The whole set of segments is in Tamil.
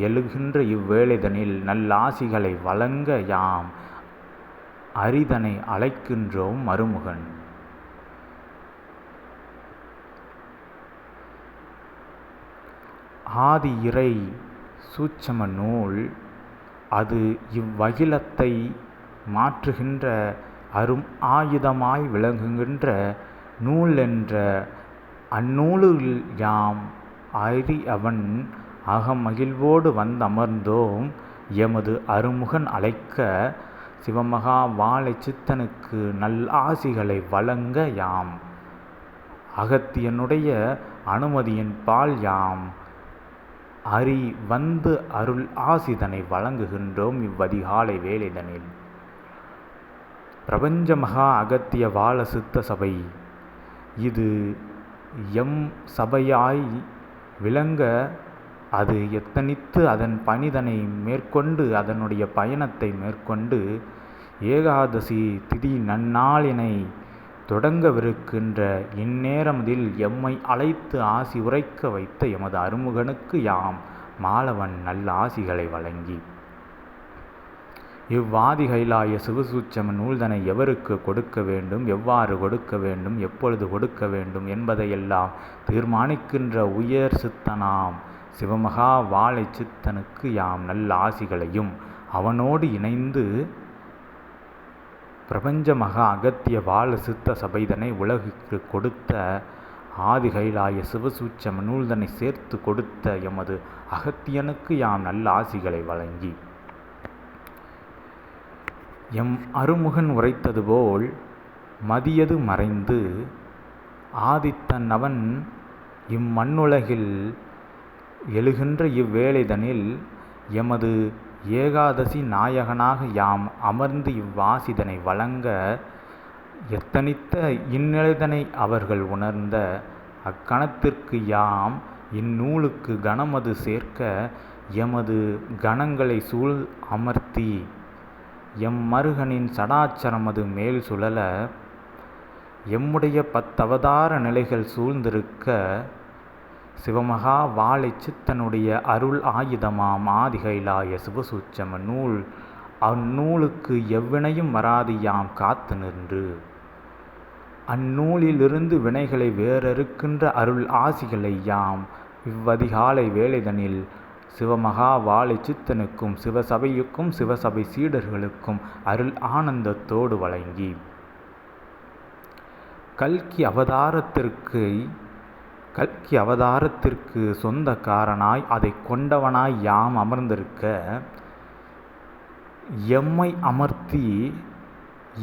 எழுகின்ற இவ்வேளைதனில் நல்லாசிகளை வழங்க யாம் அரிதனை அழைக்கின்றோம் மருமுகன் ஆதி இறை சூட்சம நூல் அது இவ்வகிலத்தை மாற்றுகின்ற அரும் ஆயுதமாய் விளங்குகின்ற நூல் என்ற அந்நூலில் யாம் அறி அவன் அகமகிழ்வோடு வந்தமர்ந்தோம். எமது அருமுகன் அழைக்க சிவமகா வாழை சித்தனுக்கு நல்லாசிகளை வழங்க யாம். அகத்தியனுடைய அனுமதியின் பால் யாம். அரி வந்து அருள் ஆசிதனை வழங்குகின்றோம் இவ்வதிகாலை வேலைதனில் பிரபஞ்ச மகா அகத்திய வாழ சித்த சபை. இது எம் சபையாய் விளங்க அது எத்தனித்து அதன் பணிதனை மேற்கொண்டு அதனுடைய பயணத்தை மேற்கொண்டு ஏகாதசி திதி நன்னாளினை தொடங்கவிருக்கின்ற இந்நேரமதில் எம்மை அழைத்து ஆசி உரைக்க வைத்த எமது அருமுகனுக்கு யாம் மாலவன் நல்ல ஆசிகளை வழங்கி. இவ்வாதி கைலாய சிவசூச்சம நூல்தனை எவருக்கு கொடுக்க வேண்டும் எவ்வாறு கொடுக்க வேண்டும் எப்பொழுது கொடுக்க வேண்டும் என்பதையெல்லாம் தீர்மானிக்கின்ற உயர் சித்தனாம் சிவமகா வாழை சித்தனுக்கு யாம் நல்ல ஆசிகளையும். அவனோடு இணைந்து பிரபஞ்ச மகா அகத்திய வாழ சித்த சபைதனை உலகுக்கு கொடுத்த ஆதி கைலாய சிவசூச்சம நூல்தனை சேர்த்து கொடுத்த எமது அகத்தியனுக்கு யாம் நல்ல ஆசிகளை வழங்கி. எம் அருமுகன் உரைத்தது போல் மதியது மறைந்து ஆதித்தன் அவன் இம்மண்ணுலகில் எழுகின்ற இவ்வேளைதனில் எமது ஏகாதசி நாயகனாக யாம் அமர்ந்து இவ்வாசிதனை வழங்க எத்தனித்த இந்நிலைதனை அவர்கள் உணர்ந்த அக்கணத்திற்கு யாம் இந்நூலுக்கு கணமது சேர்க்க எமது கணங்களை சூழ் அமர்த்தி. எம் மருகனின் சடாச்சரமது மேல் சுழல எம்முடைய பத்தவதார நிலைகள் சூழ்ந்திருக்க சிவமகா வாழைச்சித்தனுடைய அருள் ஆயுதமாம் ஆதிகைலாய சிவசூச்சம நூல்? அந்நூலுக்கு எவ்வினையும் வராது யாம் காத்து நின்று. அந்நூலிலிருந்து வினைகளை வேறறுக்கின்ற அருள் ஆசிகளை யாம் இவ்வதிகாலை வேலைதனில் சிவமகா வாழை சித்தனுக்கும் சிவசபையுக்கும் சிவசபை சீடர்களுக்கும் அருள் ஆனந்தத்தோடு வழங்கி. கல்கி அவதாரத்திற்கு கல்கி அவதாரத்திற்கு சொந்தக்காரனாய் அதை கொண்டவனாய் யாம் அமர்ந்திருக்க எம்மை அமர்த்தி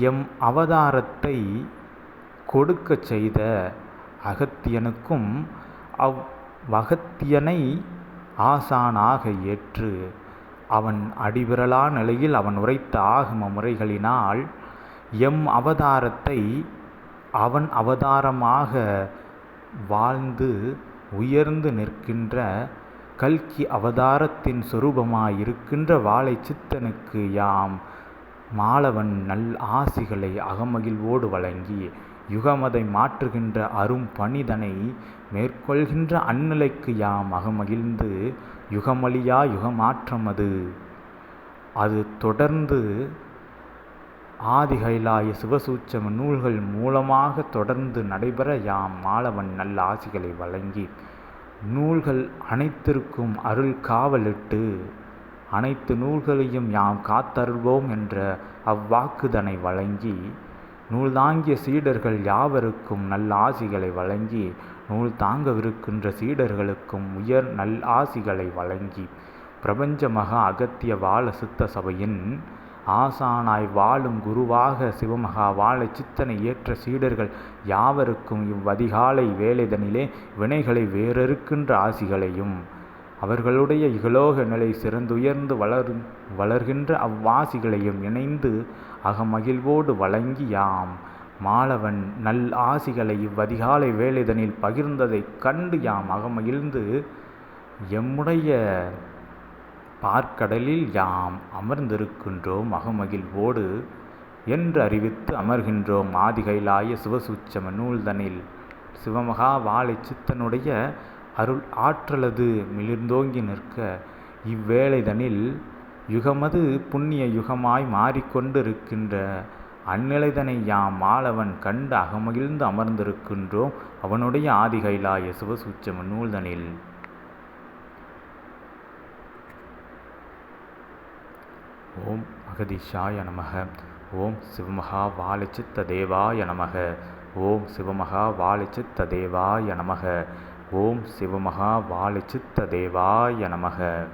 எம் அவதாரத்தை கொடுக்கச் செய்த அகத்தியனுக்கும் அவ்வகத்தியனை ஆசானாக ஏற்று அவன் அடிவிரலா நிலையில் அவன் உரைத்த ஆகம முறைகளினால் எம் அவதாரத்தை அவன் அவதாரமாக வாழ்ந்து உயர்ந்து நிற்கின்ற கல்கி அவதாரத்தின் சொரூபமாயிருக்கின்ற வாழை சித்தனுக்கு யாம் மாலவன் நல் ஆசிகளை அகமகிழ்வோடு வழங்கி யுகமதை மாற்றுகின்ற அரும் பணிதனை மேற்கொள்கின்ற அந்நிலைக்கு யாம் அகமகிழ்ந்து யுகமழியா யுகமாற்றமது. அது தொடர்ந்து ஆதிகைலாய சிவசூச்சம நூல்கள் மூலமாக தொடர்ந்து நடைபெற யாம் மாலவன் நல்ல ஆசிகளை வழங்கி நூல்கள் அனைத்திற்கும் அருள் காவலிட்டு அனைத்து நூல்களையும் யாம் காத்தருள்வோம் என்ற அவ்வாக்குதனை வழங்கி நூல் தாங்கிய சீடர்கள் யாவருக்கும் நல்ல ஆசிகளை வழங்கி நூல் தாங்கவிருக்கின்ற சீடர்களுக்கும் உயர் நல் ஆசிகளை வழங்கி பிரபஞ்ச மகா அகத்திய வாழ சித்த சபையின் ஆசானாய் வாழும் குருவாக சிவமகா வாழ சித்தனை ஏற்ற சீடர்கள் யாவருக்கும் இவ்வதிகாலை வேலைதனிலே வினைகளை வேறறுக்கின்ற ஆசிகளையும் அவர்களுடைய இகலோக நிலை சிறந்துயர்ந்து வளர் வளர்கின்ற அவ்வாசிகளையும் இணைந்து அகமகிழ்வோடு வழங்கி யாம். மாலவன் நல் ஆசிகளை இவ்வதிகாலை வேலைதனில் பகிர்ந்ததைக் கண்டு யாம் அகமகிழ்ந்து எம்முடைய பார்க்கடலில் யாம் அமர்ந்திருக்கின்றோம் அகமகிழ்வோடு என்று அறிவித்து அமர்கின்றோம் ஆதிகைலாய சிவசூச்சம நூல்தனில். சிவமகா வாழை சித்தனுடைய அருள் ஆற்றலது மிளிர்ந்தோங்கி நிற்க இவ்வேளைதனில் யுகமது புண்ணிய யுகமாய் மாறிக்கொண்டிருக்கின்ற அந்நிலைதனை யாம் மாலவன் கண்டு அகமகிழ்ந்து அமர்ந்திருக்கின்றோம் அவனுடைய ஆதிகைலாய சிவசூச்சம நூல்தனில். ஓம் அகதிஷாய நமக. ஓம் சிவமகா வாலச்சித்த தேவாய நமக. ஓம் சிவமகா வாலச்சித்த தேவாய நமக. ஓம் சிவமகா வாலச்சித்த தேவாய நமக.